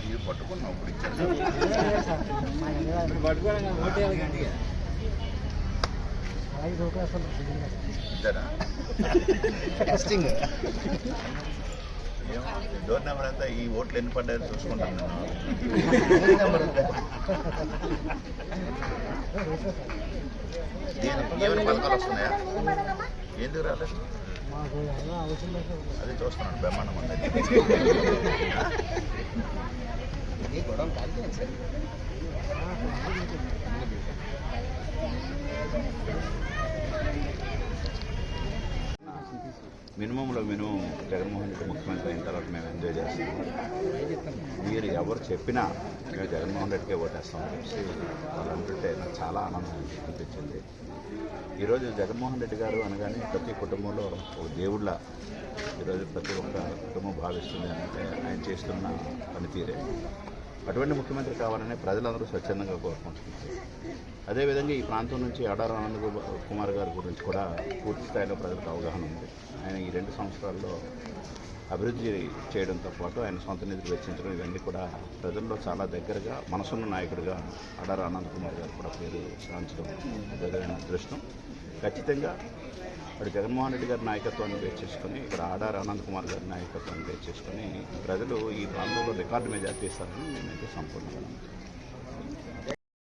ఇది పట్టుకున్నావు ఇప్పుడు ఇచ్చాను టెస్టింగ్ ఏమో, డోర్ నెంబర్ అంతా ఈ ఓట్లు ఎన్ని పడ్డాయో చూసుకుంటాను నేను ఏమైనా పథకాలు వస్తున్నాయా ఎందుకు రాలేదు అది చూస్తున్నాను బ్రహ్మాండం ఉంది. గొడవ కాదు సార్. మినిమంలో మినిమం జగన్మోహన్ రెడ్డి ముఖ్యమంత్రి అయిన తర్వాత మేము ఎంజాయ్ చేస్తున్నాం. మీరు ఎవరు చెప్పినా మేము జగన్మోహన్ రెడ్డికే ఓటేస్తాం. అని చెప్పి వాళ్ళు అంటుంటే నాకు చాలా ఆనందం అనిపించింది. ఈరోజు జగన్మోహన్ రెడ్డి గారు అనగానే ప్రతి కుటుంబంలో ఒక దేవుళ్ళ ఈరోజు ప్రతి ఒక్క కుటుంబం భావిస్తుంది అంటే ఆయన చేస్తున్న పనితీరే. అటువంటి ముఖ్యమంత్రి కావాలని ప్రజలందరూ స్వచ్ఛందంగా కోరుకుంటున్నారు. అదేవిధంగా ఈ ప్రాంతం నుంచి ఆడార ఆనంద్ కుమార్ గారి గురించి కూడా పూర్తి స్థాయిలో ప్రజలకు అవగాహన ఉంది. ఆయన ఈ రెండు సంవత్సరాల్లో అభివృద్ధి చేయడంతో పాటు ఆయన సొంత నిధులు వెచ్చించడం ఇవన్నీ కూడా ప్రజల్లో చాలా దగ్గరగా మనసున్న నాయకుడిగా ఆడార ఆనంద్ కుమార్ గారు కూడా పేరు సాధించడం అదేవిధమైన అదృష్టం. ఖచ్చితంగా ఇప్పుడు జగన్మోహన్ రెడ్డి గారి నాయకత్వాన్ని వేచేసుకొని ఇక్కడ ఆడార్ ఆనంద్ కుమార్ గారి నాయకత్వాన్ని వేచేసుకొని ప్రజలు ఈ ప్రాంతంలో రికార్డు మెజార్టీ ఇస్తారని నేనైతే సంపూర్ణంగా